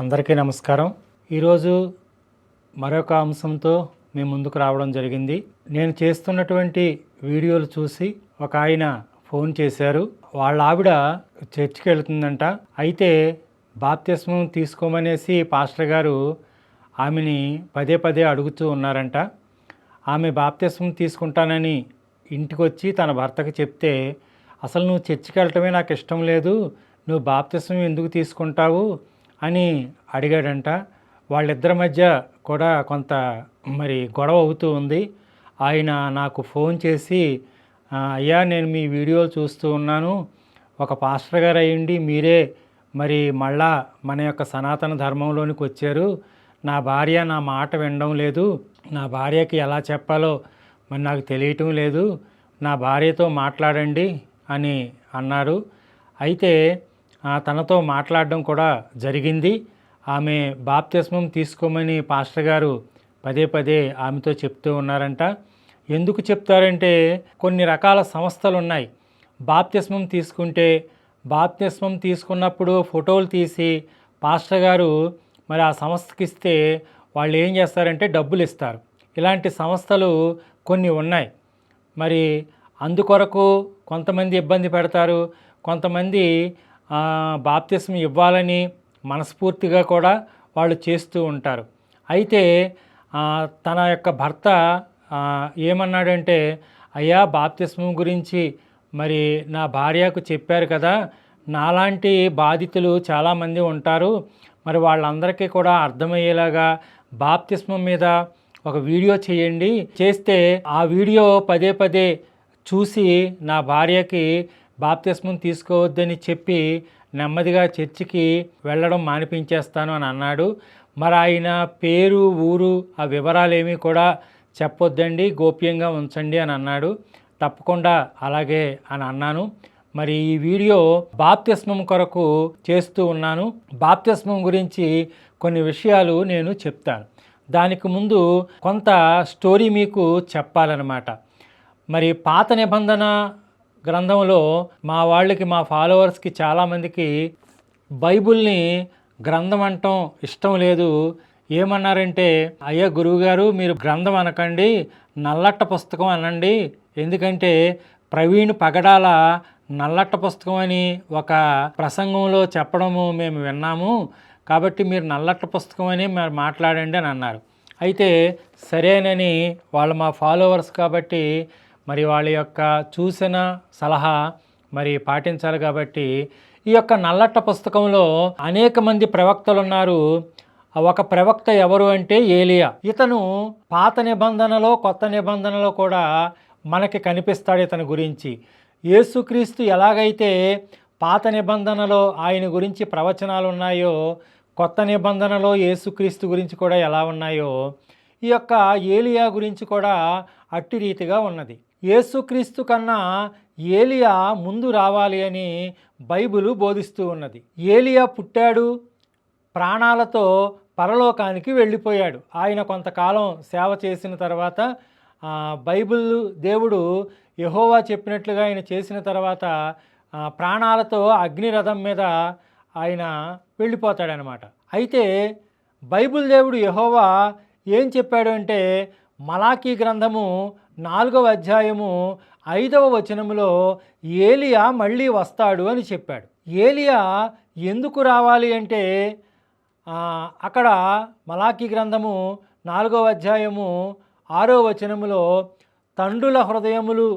అందరికీ నమస్కారం. ఈరోజు మరొక అంశంతో మీ ముందుకు రావడం జరిగింది. నేను చేస్తున్నటువంటి వీడియోలు చూసి ఒక ఆయన ఫోన్ చేశారు. వాళ్ళ ఆవిడ చర్చికి వెళుతుందంట అయితే బాప్తిస్మం తీసుకోమనేసి పాస్టర్ గారు ఆమెని పదే పదే అడుగుతూ ఉన్నారంట. ఆమె బాప్తిస్మం తీసుకుంటానని ఇంటికి వచ్చి తన భర్తకి చెప్తే అసలు నువ్వు చర్చికి వెళ్ళటమే నాకు ఇష్టం లేదు. నువ్వు బాప్తిస్మం ఎందుకు తీసుకుంటావు? అని అడిగాడంట. వాళ్ళిద్దరి మధ్య కూడా కొంత మరి గొడవ అవుతూ ఉంది. ఆయన నాకు ఫోన్ చేసి అయ్యా నేను మీ వీడియోలు చూస్తూ ఉన్నాను. ఒక పాస్టర్ గారు అయ్యండి మీరే మరి మళ్ళా మన యొక్క సనాతన ధర్మంలోనికి వచ్చారు. నా భార్య నా మాట వినడం లేదు. నా భార్యకి ఎలా చెప్పాలో మరి నాకు తెలియటం లేదు. నా భార్యతో మాట్లాడండి అని అన్నారు. అయితే తనతో మాట్లాడడం కూడా జరిగింది. ఆమె బాప్తిస్మం తీసుకోమని పాస్టర్ గారు పదే పదే ఆమెతో చెప్తూ ఉన్నారంట. ఎందుకు చెప్తారంటే కొన్ని రకాల సంస్థలు ఉన్నాయి బాప్తిస్మం తీసుకుంటే బాప్తిస్మం తీసుకున్నప్పుడు ఫోటోలు తీసి పాస్టర్ గారు మరి ఆ సంస్థకి ఇస్తే వాళ్ళు ఏం చేస్తారంటే డబ్బులు ఇస్తారు. ఇలాంటి సంస్థలు కొన్ని ఉన్నాయి. మరి అందుకొరకు కొంతమంది ఇబ్బంది పెడతారు. కొంతమంది బాప్తిసం బాప్తిస్మం ఇవ్వాలని మనస్ఫూర్తిగా కూడా వాళ్ళు చేస్తూ ఉంటారు. అయితే తన యొక్క భర్త ఏమన్నాడంటే అయ్యా బాప్తిస్మం గురించి మరి నా భార్యకు చెప్పారు కదా నాలాంటి బాధితులు చాలామంది ఉంటారు. మరి వాళ్ళందరికీ కూడా అర్థమయ్యేలాగా బాప్తిస్మం మీద ఒక వీడియో చేయండి. చేస్తే ఆ వీడియో పదే పదే చూసి నా భార్యకి బాప్తిస్మం తీసుకోవద్దని చెప్పి నెమ్మదిగా చర్చికి వెళ్ళడం మానిపించేస్తాను అని అన్నాడు. మరి ఆయన పేరు ఊరు ఆ వివరాలేమీ కూడా చెప్పొద్దండి గోప్యంగా ఉంచండి అని అన్నాడు. తప్పకుండా అలాగే అని అన్నాను. మరి ఈ వీడియో బాప్తిస్మం కొరకు చేస్తూ ఉన్నాను. బాప్తిస్మం గురించి కొన్ని విషయాలు నేను చెప్తాను. దానికి ముందు కొంత స్టోరీ మీకు చెప్పాలన్నమాట. మరి పాత నిబంధన గ్రంథంలో మా వాళ్ళకి మా ఫాలోవర్స్కి చాలామందికి బైబిల్ని గ్రంథం అంటాం ఇష్టం లేదు. ఏమన్నారంటే అయ్యా గురువుగారు మీరు గ్రంథం అనకండి నల్లట్ట పుస్తకం అనండి. ఎందుకంటే ప్రవీణ్ పగడాల నల్లట్ట పుస్తకం అని ఒక ప్రసంగంలో చెప్పడము మేము విన్నాము. కాబట్టి మీరు నల్లట్ట పుస్తకం అని మీరు మాట్లాడండి అని అన్నారు. అయితే సరేనని వాళ్ళు మా ఫాలోవర్స్ కాబట్టి మరి వాళ్ళ యొక్క చూసిన సలహా మరి పాటించాలి కాబట్టి ఈ యొక్క నల్లట్ట పుస్తకంలో అనేక మంది ప్రవక్తలు ఉన్నారు ఒక ప్రవక్త ఎవరు అంటే ఏలియా. ఇతను పాత నిబంధనలో కొత్త నిబంధనలో కూడా మనకి కనిపిస్తాడు ఇతని గురించి. యేసుక్రీస్తు ఎలాగైతే పాత నిబంధనలో ఆయన గురించి ప్రవచనాలు ఉన్నాయో కొత్త నిబంధనలో యేసుక్రీస్తు గురించి కూడా ఎలా ఉన్నాయో ఈ యొక్క ఏలియా గురించి కూడా అట్టి రీతిగా ఉన్నది. యేసుక్రీస్తు కన్నా ఏలియా ముందు రావాలి అని బైబిలు బోధిస్తూ ఉన్నది. ఏలియా పుట్టాడు ప్రాణాలతో పరలోకానికి వెళ్ళిపోయాడు. ఆయన కొంతకాలం సేవ చేసిన తర్వాత బైబిల్ దేవుడు యహోవా చెప్పినట్లుగా ఆయన చేసిన తర్వాత ప్రాణాలతో అగ్నిరథం మీద ఆయన వెళ్ళిపోతాడనమాట. అయితే బైబిల్ దేవుడు యహోవా ఏం చెప్పాడు అంటే మలాకీ గ్రంథము నాలుగవ అధ్యాయము ఐదవ వచనములో ఏలియా మళ్ళీ వస్తాడు అని చెప్పాడు. ఏలియా ఎందుకు రావాలి అంటే అక్కడ మలాకీ గ్రంథము నాలుగవ అధ్యాయము ఆరో వచనములో తండ్రుల హృదయములు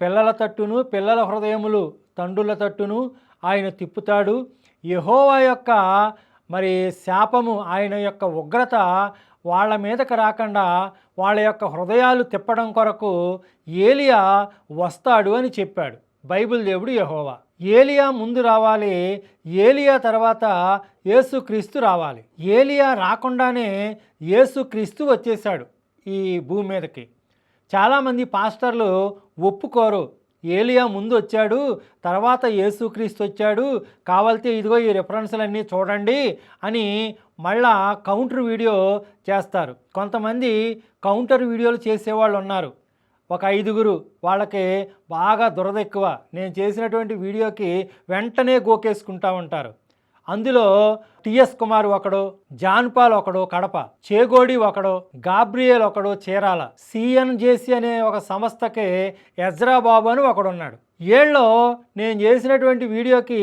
పిల్లల తట్టును పిల్లల హృదయములు తండ్రుల తట్టును ఆయన తిప్పుతాడు. యహోవా యొక్క మరి శాపము ఆయన యొక్క ఉగ్రత వాళ్ళ మీదకి రాకుండా వాళ్ళ యొక్క హృదయాలు తిప్పడం కొరకు ఏలియా వస్తాడు అని చెప్పాడు. బైబిల్ దేవుడు యహోవా. ఏలియా ముందు రావాలి ఏలియా తర్వాత యేసుక్రీస్తు రావాలి. ఏలియా రాకుండానే యేసుక్రీస్తు వచ్చేసాడు ఈ భూమి మీదకి. చాలామంది పాస్టర్లు ఒప్పుకోరు. ఏలియా ముందు వచ్చాడు తర్వాత యేసుక్రీస్తు వచ్చాడు కావాలితే ఇదిగో ఈ రిఫరెన్స్లన్నీ చూడండి అని మళ్ళా కౌంటర్ వీడియో చేస్తారు. కొంతమంది కౌంటర్ వీడియోలు చేసేవాళ్ళు ఉన్నారు. ఒక ఐదుగురు వాళ్ళకి బాగా దురద ఎక్కువ. నేను చేసినటువంటి వీడియోకి వెంటనే గోకేసుకుంటా ఉంటారు. అందులో టిఎస్ కుమార్ ఒకడు జాన్పాల్ ఒకడు కడప చేగోడి ఒకడు గాబ్రియల్ ఒకడు చీరాల సిఎన్జేసి అనే ఒక సంస్థకి ఎజ్రా బాబు అని ఒకడున్నాడు. ఏళ్ళలో నేను చేసినటువంటి వీడియోకి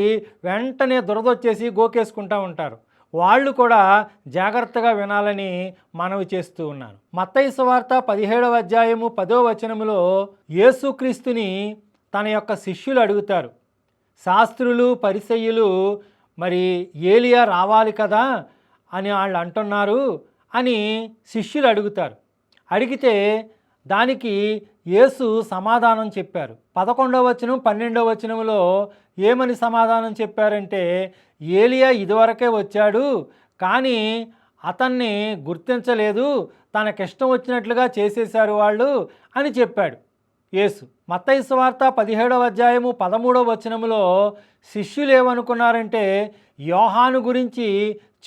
వెంటనే దురదొచ్చేసి గోకేసుకుంటా ఉంటారు. వాళ్ళు కూడా జాగ్రత్తగా వినాలని మనవి చేస్తూ ఉన్నాను మత్తయి వార్త పదిహేడవ అధ్యాయము పదో వచనములో యేసుక్రీస్తుని తన యొక్క శిష్యులు అడుగుతారు. శాస్త్రులు పరిసయ్యులు మరి ఏలియా రావాలి కదా అని వాళ్ళు అంటున్నారు అని శిష్యులు అడుగుతారు. అడిగితే దానికి యేసు సమాధానం చెప్పారు. పదకొండవ వచనం పన్నెండవ వచనంలో ఏమని సమాధానం చెప్పారంటే ఏలియా ఇదివరకే వచ్చాడు కానీ అతన్ని గుర్తించలేదు తనకిష్టం వచ్చినట్లుగా చేసేశారు వాళ్ళు అని చెప్పాడు యేసు. మత్తయి వార్త పదిహేడవ అధ్యాయము పదమూడవ వచనములో శిష్యులు ఏమనుకున్నారంటే యోహాను గురించి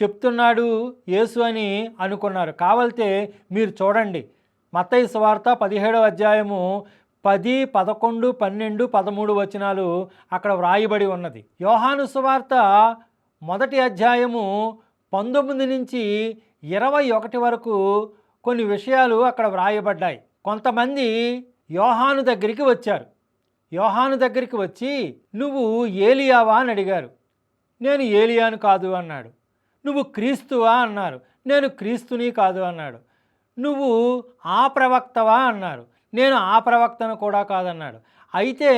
చెప్తున్నాడు యేసు అని అనుకున్నారు. కావలితే మీరు చూడండి. మత్తయి వార్త పదిహేడవ అధ్యాయము పది పదకొండు పన్నెండు పదమూడు వచనాలు అక్కడ వ్రాయబడి ఉన్నది. యోహాను సువార్త మొదటి అధ్యాయము పంతొమ్మిది నుంచి ఇరవై ఒకటి వరకు కొన్ని విషయాలు అక్కడ వ్రాయబడ్డాయి. కొంతమంది యోహాను దగ్గరికి వచ్చారు. యోహాను దగ్గరికి వచ్చి నువ్వు ఏలియావా? అని అడిగారు. నేను ఏలియాను కాదు అన్నాడు. నువ్వు క్రీస్తువా? అన్నారు. నేను క్రీస్తుని కాదు అన్నాడు. నువ్వు ఆ ప్రవక్తవా అన్నారు. నేను ఆ ప్రవక్తను కూడా కాదన్నాడు. అయితే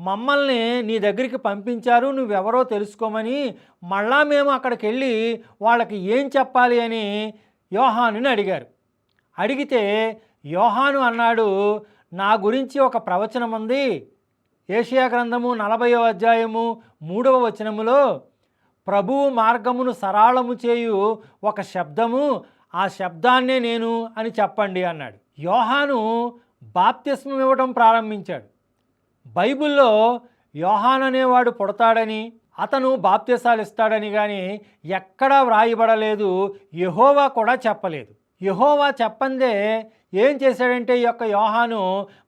మమ్మల్ని నీ దగ్గరికి పంపించారు నువ్వెవరో తెలుసుకోమని మళ్ళా మేము అక్కడికి వెళ్ళి వాళ్ళకి ఏం చెప్పాలి అని యోహానుని అడిగారు. అడిగితే యోహాను అన్నాడు నా గురించి ఒక ప్రవచనం ఉంది. ఏషియా గ్రంథము నలభైవ అధ్యాయము మూడవ వచనములో ప్రభువు మార్గమును సరాళము చేయు ఒక శబ్దము ఆ శబ్దాన్నే నేను అని చెప్పండి అన్నాడు. యోహాను బాప్తిస్మం ఇవ్వడం ప్రారంభించాడు. బైబిల్లో యోహాన్ అనేవాడు పుడతాడని అతను బాప్తిసాలు ఇస్తాడని కానీ ఎక్కడా వ్రాయబడలేదు యహోవా కూడా చెప్పలేదు. యహోవా చెప్పందే ఏం చేశాడంటే ఈ యొక్క యోహాను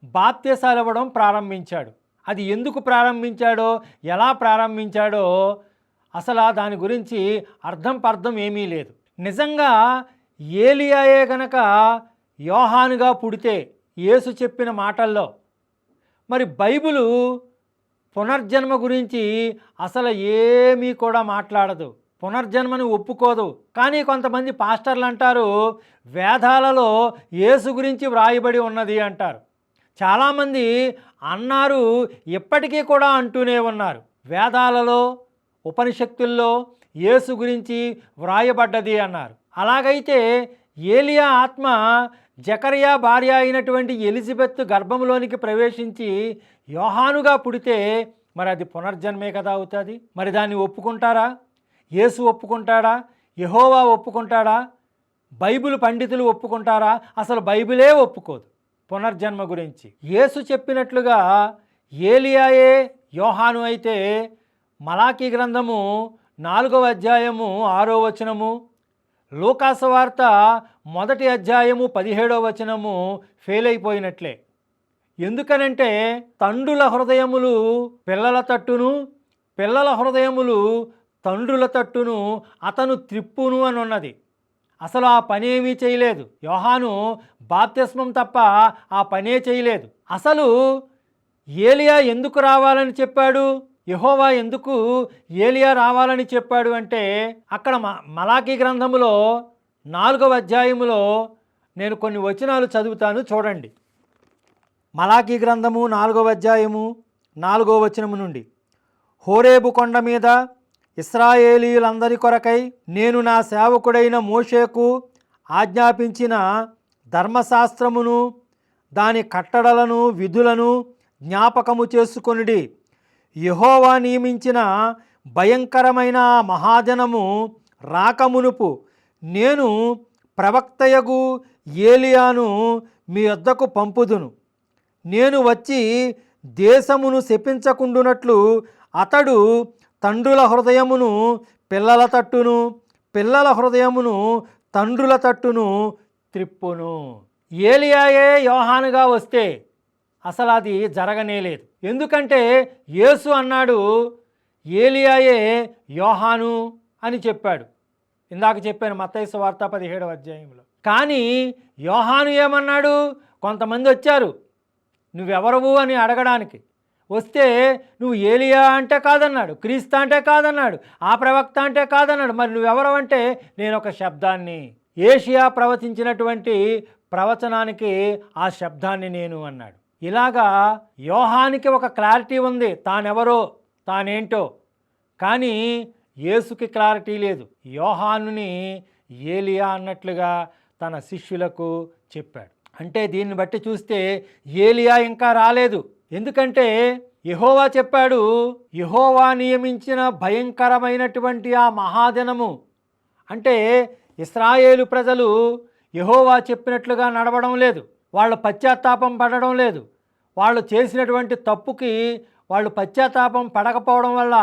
బాప్తిసాలు ఇవ్వడం ప్రారంభించాడు. అది ఎందుకు ప్రారంభించాడో ఎలా ప్రారంభించాడో అసలు దాని గురించి అర్థం పర్థం ఏమీ లేదు. నిజంగా ఏలియాయే గనక యోహానుగా పుడితే యేసు చెప్పిన మాటల్లో. మరి బైబిలు పునర్జన్మ గురించి అసలు ఏమీ కూడా మాట్లాడదు. పునర్జన్మని ఒప్పుకోదు. కానీ కొంతమంది పాస్టర్లు అంటారు వేదాలలో యేసు గురించి వ్రాయబడి ఉన్నది అంటారు. చాలామంది అన్నారు ఇప్పటికీ కూడా అంటూనే ఉన్నారు. వేదాలలో ఉపనిషత్తుల్లో యేసు గురించి వ్రాయబడ్డది అన్నారు. అలాగైతే ఏలియా ఆత్మ జకరియా భార్య అయినటువంటి ఎలిజబెత్ గర్భంలోనికి ప్రవేశించి యోహానుగా పుడితే మరి అది పునర్జన్మే కదా అవుతుంది? మరి దాన్ని ఒప్పుకుంటారా? యేసు ఒప్పుకుంటాడా? యహోవా ఒప్పుకుంటాడా? బైబిల్ పండితులు ఒప్పుకుంటారా? అసలు బైబిలే ఒప్పుకోదు పునర్జన్మ గురించి. యేసు చెప్పినట్లుగా ఏలియాయే యోహాను అయితే మలాఖీ గ్రంథము నాలుగవ అధ్యాయము ఆరో వచనము లూకాసు వార్త మొదటి అధ్యాయము పదిహేడవ వచనము ఫెయిల్ అయిపోయినట్లే ఎందుకనంటే తండ్రుల హృదయములు పిల్లల తట్టును పిల్లల హృదయములు తండ్రుల తట్టును అతను త్రిప్పును అని ఉన్నది అసలు ఆ పని ఏమీ చేయలేదు. యోహాను బాప్తిస్మం తప్ప ఆ పనే చేయలేదు. అసలు ఏలియా ఎందుకు రావాలని చెప్పాడు? యహోవా ఎందుకు ఏలియా రావాలని చెప్పాడు అంటే అక్కడ మ మలాకీ గ్రంథములో నాలుగవ అధ్యాయములో నేను కొన్ని వచనాలు చదువుతాను చూడండి. మలాకీ గ్రంథము నాలుగవ అధ్యాయము నాలుగో వచనము నుండి హోరేబు కొండ మీద ఇస్రాయేలీలందరి కొరకై నేను నా సేవకుడైన మోషేకు ఆజ్ఞాపించిన ధర్మశాస్త్రమును దాని కట్టడలను విధులను జ్ఞాపకము చేసుకొనిడి. యహోవా నియమించిన భయంకరమైన మహాజనము రాకమునుపు నేను ప్రవక్తయగు ఏలియాను మీ వద్దకు పంపుదును. నేను వచ్చి దేశమును శపించకుండునట్లు అతడు తండ్రుల హృదయమును పిల్లల తట్టును పిల్లల హృదయమును తండ్రుల తట్టును త్రిప్పును. ఏలియాయే యోహానుగా వస్తే అసలు అది జరగనేలేదు. ఎందుకంటే యేసు అన్నాడు ఏలియాయే యోహాను అని చెప్పాడు. ఇందాక చెప్పాను మత్తైసు వార్త పదిహేడవ అధ్యాయంలో. కానీ యోహాను ఏమన్నాడు? కొంతమంది వచ్చారు నువ్వెవరవు? అని అడగడానికి. వస్తే నువ్వు ఏలియా అంటే కాదన్నాడు క్రీస్తు అంటే కాదన్నాడు ఆ ప్రవక్త అంటే కాదన్నాడు మరి నువ్వెవరు అంటే నేను ఒక శబ్దాన్ని. ఏషియా ప్రవచించినటువంటి ప్రవచనానికి ఆ శబ్దాన్ని నేను అన్నాడు. ఇలాగా యోహానికి ఒక క్లారిటీ ఉంది. తానెవరో తానేంటో. కానీ యేసుకి క్లారిటీ లేదు. యోహానుని ఏలియా అన్నట్లుగా తన శిష్యులకు చెప్పాడు. అంటే దీన్ని బట్టి చూస్తే ఏలియా ఇంకా రాలేదు. ఎందుకంటే యహోవా చెప్పాడు యహోవా నియమించిన భయంకరమైనటువంటి ఆ మహాదినము. అంటే ఇస్రాయేలు ప్రజలు యహోవా చెప్పినట్లుగా నడవడం లేదు. వాళ్ళు పశ్చాత్తాపం పడడం లేదు. వాళ్ళు చేసినటువంటి తప్పుకి వాళ్ళు పశ్చాత్తాపం పడకపోవడం వల్ల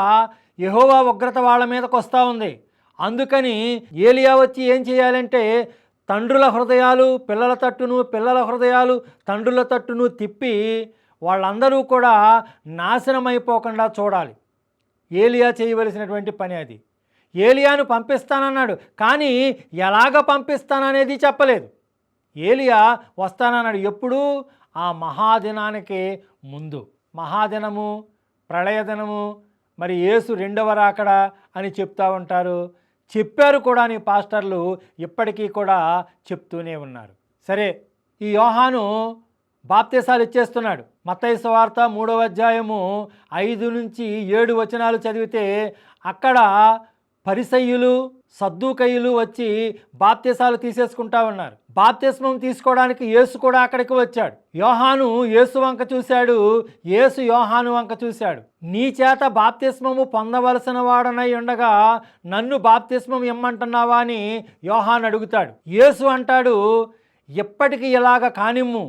యహోవా ఉగ్రత వాళ్ళ మీదకి వస్తూ ఉంది. అందుకని ఏలియా వచ్చి ఏం చేయాలంటే తండ్రుల హృదయాలు పిల్లల తట్టును పిల్లల హృదయాలు తండ్రుల తట్టును తిప్పి వాళ్ళందరూ కూడా నాశనమైపోకుండా చూడాలి. ఏలియా చేయవలసినటువంటి పని అది. ఏలియాను పంపిస్తానన్నాడు. కానీ ఎలాగ పంపిస్తాననేది చెప్పలేదు. ఏలియా వస్తానన్నాడు. ఎప్పుడు? ఆ మహాదినానికి ముందు. మహాదినము ప్రళయదినము మరి యేసు రెండవ రాకడ అని చెప్తా ఉంటారు. చెప్పారు కూడా అని పాస్టర్లు ఇప్పటికీ కూడా చెప్తూనే ఉన్నారు. సరే ఈ యోహాను బాప్తీసాలు ఇచ్చేస్తున్నాడు. మత్తయి వార్త మూడవ అధ్యాయము ఐదు నుంచి ఏడు వచనాలు చదివితే అక్కడ పరిసయ్యులు సద్దుకయ్యులు వచ్చి బాప్తీసాలు తీసేసుకుంటా ఉన్నారు. బాప్తిస్మం తీసుకోవడానికి యేసు కూడా అక్కడికి వచ్చాడు. యోహాను యేసు వంక చూశాడు. యేసు యోహాను వంక చూశాడు. నీ చేత బాప్తిస్మము పొందవలసిన వాడనై ఉండగా నన్ను బాప్తిస్మం ఇమ్మంటున్నావా అని యోహాను అడుగుతాడు. యేసు అంటాడు ఎప్పటికీ ఇలాగ కానిమ్ము.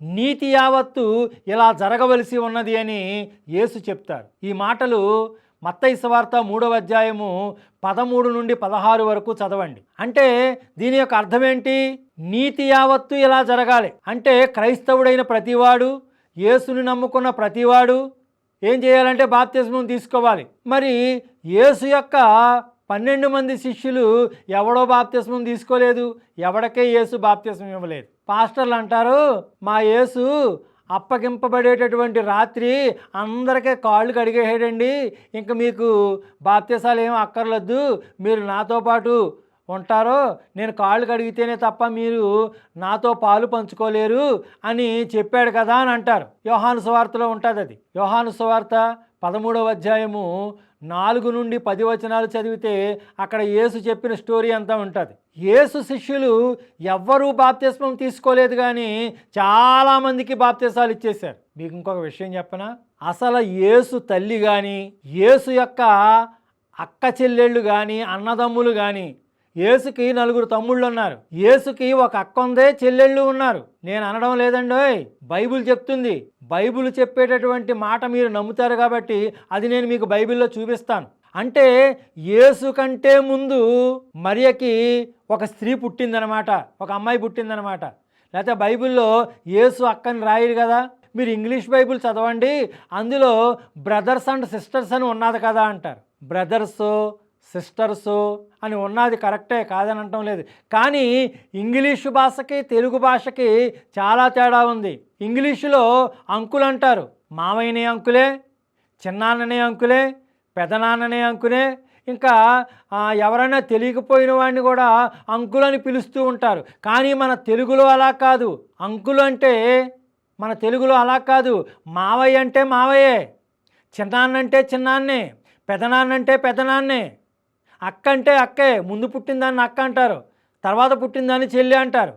నీతి యావత్తు ఇలా జరగవలసి ఉన్నది అని యేసు చెప్తారు ఈ మాటలు మత్తయి వార్త మూడవ అధ్యాయము పదమూడు నుండి పదహారు వరకు చదవండి. అంటే దీని యొక్క అర్థం ఏంటి? నీతి యావత్తు ఇలా జరగాలి. అంటే క్రైస్తవుడైన ప్రతివాడు యేసుని నమ్ముకున్న ప్రతివాడు ఏం చేయాలంటే బాప్తిస్మం తీసుకోవాలి. మరి యేసు యొక్క పన్నెండు మంది శిష్యులు ఎవడో బాప్తిస్మం తీసుకోలేదు ఎవడికే యేసు బాప్తిస్మం ఇవ్వలేదు. పాస్టర్లు అంటారు మా యేసు అప్పగింపబడేటటువంటి రాత్రి అందరికీ కాళ్ళు కడిగేసాడండి ఇంక మీకు బాప్తీసాలు ఏం అక్కర్లేదు మీరు నాతో పాటు ఉంటారో? నేను కాళ్ళు కడిగితేనే తప్ప మీరు నాతో పాలు పంచుకోలేరు అని చెప్పాడు కదా అని అంటారు. యోహాను సువార్తలో ఉంటుంది అది యోహాను సువార్త పదమూడవ అధ్యాయము నాలుగు నుండి పది వచనాలు చదివితే అక్కడ యేసు చెప్పిన స్టోరీ అంతా ఉంటుంది. యేసు శిష్యులు ఎవ్వరూ బాప్తిస్మం తీసుకోలేదు కానీ చాలామందికి బాప్తిసాలు ఇచ్చేశారు. మీకు ఇంకొక విషయం చెప్పనా? అసలు యేసు తల్లి కానీ యేసు యొక్క అక్క చెల్లెళ్ళు కానీ అన్నదమ్ములు కానీ యేసుకి నలుగురు తమ్ముళ్ళు ఉన్నారు. యేసుకి ఒక అక్క ఉందే చెల్లెళ్ళు ఉన్నారు. నేను అనడం లేదండోయ్ బైబిల్ చెప్తుంది. బైబిల్ చెప్పేటటువంటి మాట మీరు నమ్ముతారు కాబట్టి అది నేను మీకు బైబిల్లో చూపిస్తాను. అంటే యేసు కంటే ముందు మరియకి ఒక స్త్రీ పుట్టిందనమాట ఒక అమ్మాయి పుట్టిందనమాట. లేకపోతే బైబిల్లో యేసు అక్కని రాయరు కదా. మీరు ఇంగ్లీష్ బైబిల్ చదవండి అందులో బ్రదర్స్ అండ్ సిస్టర్స్ అని ఉన్నది కదా అంటారు. బ్రదర్స్ సిస్టర్స్ అని ఉన్నది కరెక్టే కాదని అనటం లేదు. కానీ ఇంగ్లీషు భాషకి తెలుగు భాషకి చాలా తేడా ఉంది. ఇంగ్లీషులో అంకులు అంటారు. మావయ్యనే అంకులే చిన్నాన్ననే అంకులే పెదనాన్ననే అంకులే ఇంకా ఎవరైనా తెలియకపోయిన వాడిని కూడా అని పిలుస్తూ ఉంటారు. కానీ మన తెలుగులో అలా కాదు. అంకులు అంటే మన తెలుగులో అలా కాదు. మావయ్య అంటే మావయ్యే చిన్నాన్నంటే చిన్నాన్నే పెదనాన్నంటే పెదనాన్నే అక్క అంటే అక్కే ముందు పుట్టిందాన్ని అక్క అంటారు తర్వాత పుట్టిందాన్ని చెల్లి అంటారు.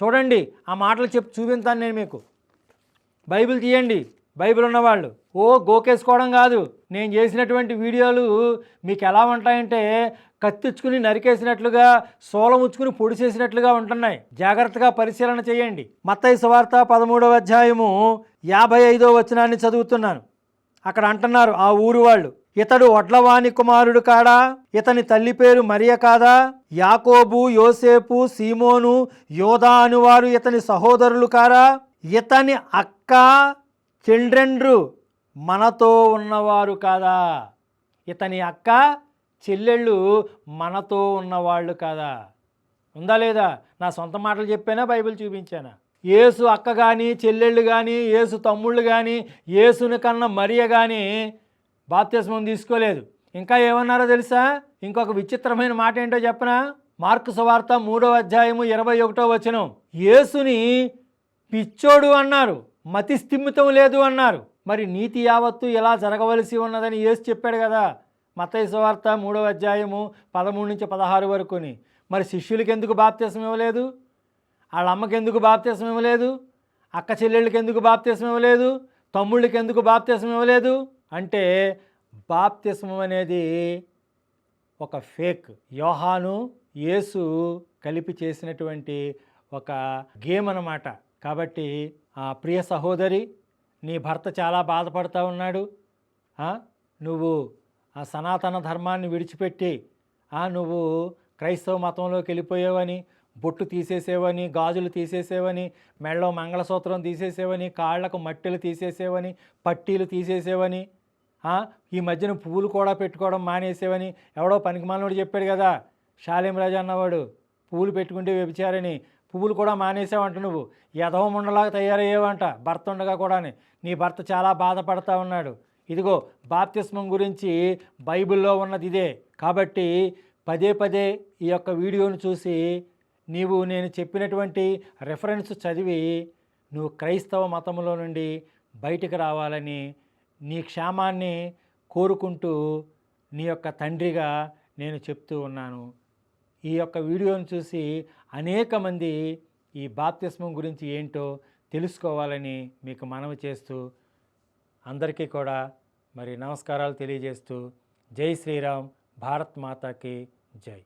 చూడండి ఆ మాటలు చెప్పి చూపించాను నేను మీకు. బైబిల్ తీయండి బైబిల్ ఉన్నవాళ్ళు. ఓ గోకేసుకోవడం కాదు నేను చేసినటువంటి వీడియోలు మీకు ఎలా ఉంటాయంటే కత్తిచ్చుకుని నరికేసినట్లుగా సోలముచ్చుకుని పొడి చేసినట్లుగా ఉంటున్నాయి. జాగ్రత్తగా పరిశీలన చేయండి. మత్తయి సువార్త పదమూడవ అధ్యాయము యాభై ఐదో వచనాన్ని చదువుతున్నాను. అక్కడ అంటున్నారు ఆ ఊరు వాళ్ళు. ఇతడు వడ్లవాణి కుమారుడు కాడా? ఇతని తల్లి పేరు మరియ కాదా? యాకోబు యోసేపు సీమోను యోధా అనువారు ఇతని సహోదరులు కారా? ఇతని అక్క చెండ్రెండ్రు మనతో ఉన్నవారు కాదా? ఇతని అక్క చెల్లెళ్ళు మనతో ఉన్నవాళ్ళు కదా? ఉందా లేదా? నా సొంత మాటలు చెప్పానా? బైబిల్ చూపించానా? ఏసు అక్క కానీ చెల్లెళ్ళు కానీ ఏసు తమ్ముళ్ళు కానీ ఏసుని కన్నా మరియ కానీ బాప్తిస్మం తీసుకోలేదు. ఇంకా ఏమన్నారో తెలుసా? ఇంకొక విచిత్రమైన మాట ఏంటో చెప్పనా? మార్కు సువార్త మూడో అధ్యాయము ఇరవై ఒకటో వచనం. యేసుని పిచ్చోడు అన్నారు మతి స్థిమితం లేదు అన్నారు. మరి నీతి యావత్తు ఎలా జరగవలసి ఉన్నదని యేసు చెప్పాడు కదా. మతయ్య సువార్త మూడో అధ్యాయము పదమూడు నుంచి పదహారు వరకుని. మరి శిష్యులకి ఎందుకు బాప్తీసం ఇవ్వలేదు? వాళ్ళ అమ్మకి ఎందుకు బాప్తీసం ఇవ్వలేదు? అక్క చెల్లెళ్ళకి ఎందుకు బాప్తీసం ఇవ్వలేదు? తమ్ముళ్ళకి ఎందుకు బాప్తీసం ఇవ్వలేదు? అంటే బాప్తిస్మం అనేది ఒక ఫేక్. యోహాను యేసు కలిపి చేసినటువంటి ఒక గేమ్ అన్నమాట. కాబట్టి ఆ ప్రియ సహోదరి నీ భర్త చాలా బాధపడుతూ ఉన్నాడు. నువ్వు ఆ సనాతన ధర్మాన్ని విడిచిపెట్టి నువ్వు క్రైస్తవ మతంలోకి వెళ్ళిపోయావని బొట్టు తీసేసేవని గాజులు తీసేసేవని మెళ్ళలో మంగళసూత్రం తీసేసేవని కాళ్ళకు మట్టెలు తీసేసేవని పట్టీలు తీసేసేవని ఈ మధ్యన పువ్వులు కూడా పెట్టుకోవడం మానేసేవని ఎవడో పనికిమాలినోడు చెప్పాడు కదా. షాలేం రాజా అన్నవాడు పువ్వులు పెట్టుకుంటే వ్యభిచారని. పువ్వులు కూడా మానేసావంట నువ్వు. యథవ ముండలాగా తయారయ్యేవంట భర్త ఉండగా కూడాని. నీ భర్త చాలా బాధపడతా ఉన్నాడు. ఇదిగో బాప్తిస్మం గురించి బైబిల్లో ఉన్నది ఇదే. కాబట్టి పదే పదే ఈ యొక్క వీడియోను చూసి నీవు నేను చెప్పినటువంటి రెఫరెన్స్ చదివి నువ్వు క్రైస్తవ మతంలో నుండి బయటికి రావాలని నీ క్షేమాన్ని కోరుకుంటూ నీ యొక్క తండ్రిగా నేను చెప్తూ ఉన్నాను. ఈ యొక్క వీడియోను చూసి అనేక మంది ఈ బాప్తిస్మం గురించి ఏంటో తెలుసుకోవాలని మీకు మనవి చేస్తూ అందరికీ కూడా మరి నమస్కారాలు తెలియజేస్తూ జై శ్రీరామ్ భారత్ మాతాకి జై.